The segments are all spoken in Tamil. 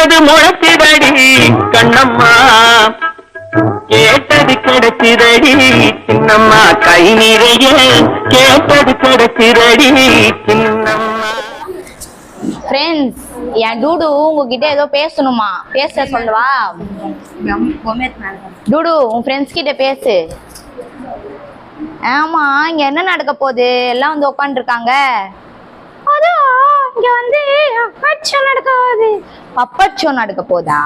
கேட்டது முளைச்சிடடி கண்ணம்மா. கேட்டது கிடைச்சிதடி சின்னம்மா. கை நிறைய கேட்டது கிடைச்சிதடி சின்னம்மா. ஃப்ரெண்ட்ஸ் என் டூடு உங்ககிட்ட ஏதோ பேசணுமா? பேச சொல்லவா? டூடு உன் ஃப்ரெண்ட்ஸ் கிட்ட பேசு. ஆமா இங்க என்ன நடக்க போகுது? எல்லாம் வந்து உட்காந்துருக்காங்க இங்க வந்து ஷோ நடக்க போகுது. ஷோ நடக்க போதா?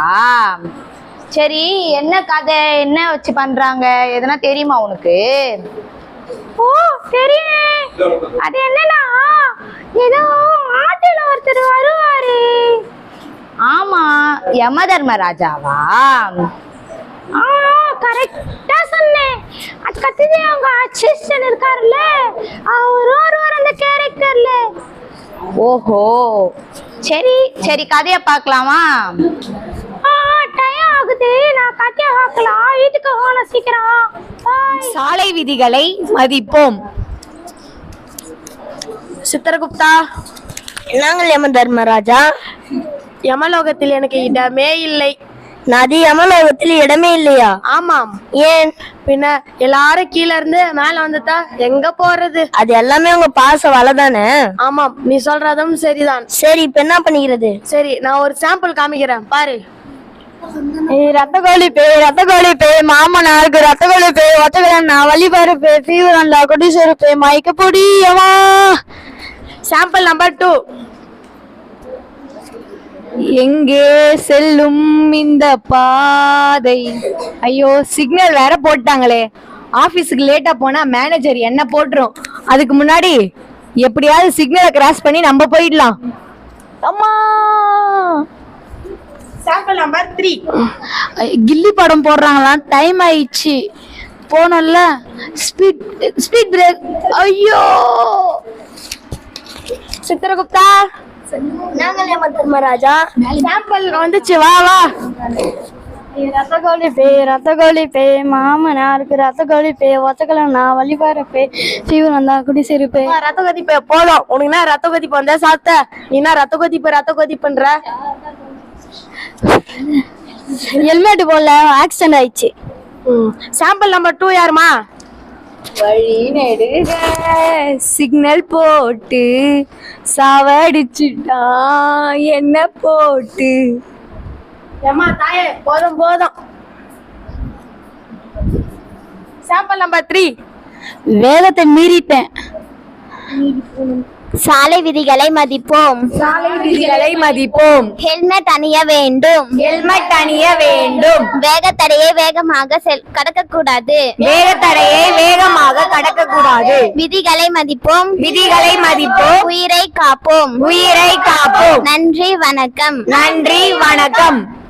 சரி என்ன கதை? என்ன வச்சு பண்றாங்க? எதனா தெரியுமா உனக்கு? ஓ தெரியும். அது என்னன்னா ஏதோ ஆட்டுல ஒருத்தர் வருவாரு. ஆமா யம தர்மராஜாவா ஆ கரெக்டா சொன்னேன். அது கத்துது அவங்க அசிஸ்டன்ட் இருக்காருல்ல ஓஹோ. சரி சரி கதைய பார்க்கலாமா? டைம் ஆகுது. நான் கதைய பார்க்கலாம். வீட்டுக்கு போகணும் சீக்கிரம். சாலை விதிகளை மதிப்போம். சித்திரகுப்தா. என்னங்கள் யம தர்மராஜா. யமலோகத்தில் எனக்கு இடமே இல்லை. நதி யமலோகத்தில் இடமே இல்லையா? ஆமாம். ஏன்? பின்ன எல்லாரும் கீழ இருந்து மேல வந்துட்டா எங்க போறது? அது எல்லாமே உங்க பாச வலைதானே? ஆமாம். நீ சொல்றதும் சரிதான். சரி இப்ப என்ன பண்ணிக்கிறது? சரி நான் ஒரு சாம்பிள் காமிக்கிறேன். பாரு. ரத்த கோழி பே ரத்த கோழி பே மாமனாருக்கு ரத்த கோழி பே ஒத்தகரண்ணா வழிபாரு பே ஃபீவரன்ல கொடிசோறு பே மயக்க பொடியவா? சாம்பிள் நம்பர் டூ எங்கே செல்லும் இந்த பாதை? ஐயோ சிக்னல் வேற போட்டாங்களே. ஆபீஸுக்கு லேட்டா போனா மேனேஜர் என்ன போட்டுரும்? அதுக்கு முன்னாடி எப்படியாவது சிக்னலை கிராஸ் பண்ணி நம்ம போயிடலாம். அம்மா! சாம்பிள் நம்பர் த்ரீ கில்லி படம் போடுறாங்களாம். டைம் ஆயிடுச்சு. போனோம்ல. ஸ்பீட் ஸ்பீட் பிரேக் ஐயோ! சித்திரகுப்தா! தர்மராஜா. சாம்பிள் வந்துச்சு வா வா. ரத்த கோழி பே ரத்த கோழி பே மாமனாருக்கு ரத்த கோழி பே ஒத்தகலண்ணா வழிபாரு பே ஃபீவர் வந்தா குடிசேரி பே. அம்மா, ரத்த கொதிப்பு போதும். உனக்கு என்ன ரத்த கொதிப்பு வந்தா சாப்பிட்ட? நீ என்ன ரத்த கொதிப்பு ரத்த கொதிப்புன்ற ஹெல்மெட் போடல ஆக்சிடென்ட் ஆயிடுச்சு. சாம்பிள் நம்பர் டூ யாருமா? வழி நெடுக சிக்னல் போட்டு சாவடிச்சுட்டான் என்ன போட்டு? ஏமா தாயே போதும் போதும். சாம்பல் நம்பர் த்ரீ வேகத்தை மீறிட்டேன் சாலை விதிகளை மதிப்போம். சாலை விதிகளை மதிப்போம். ஹெல்மெட் அணிய வேண்டும். ஹெல்மெட் அணிய வேண்டும். வேகத்தடையை வேகமாக செல் கடக்கக்கூடாது. வேகத்தடையை வேகமாக கடக்க கூடாது விதிகளை மதிப்போம். விதிகளை மதிப்போம். உயிரை காப்போம். உயிரை காப்போம். நன்றி வணக்கம். நன்றி வணக்கம்.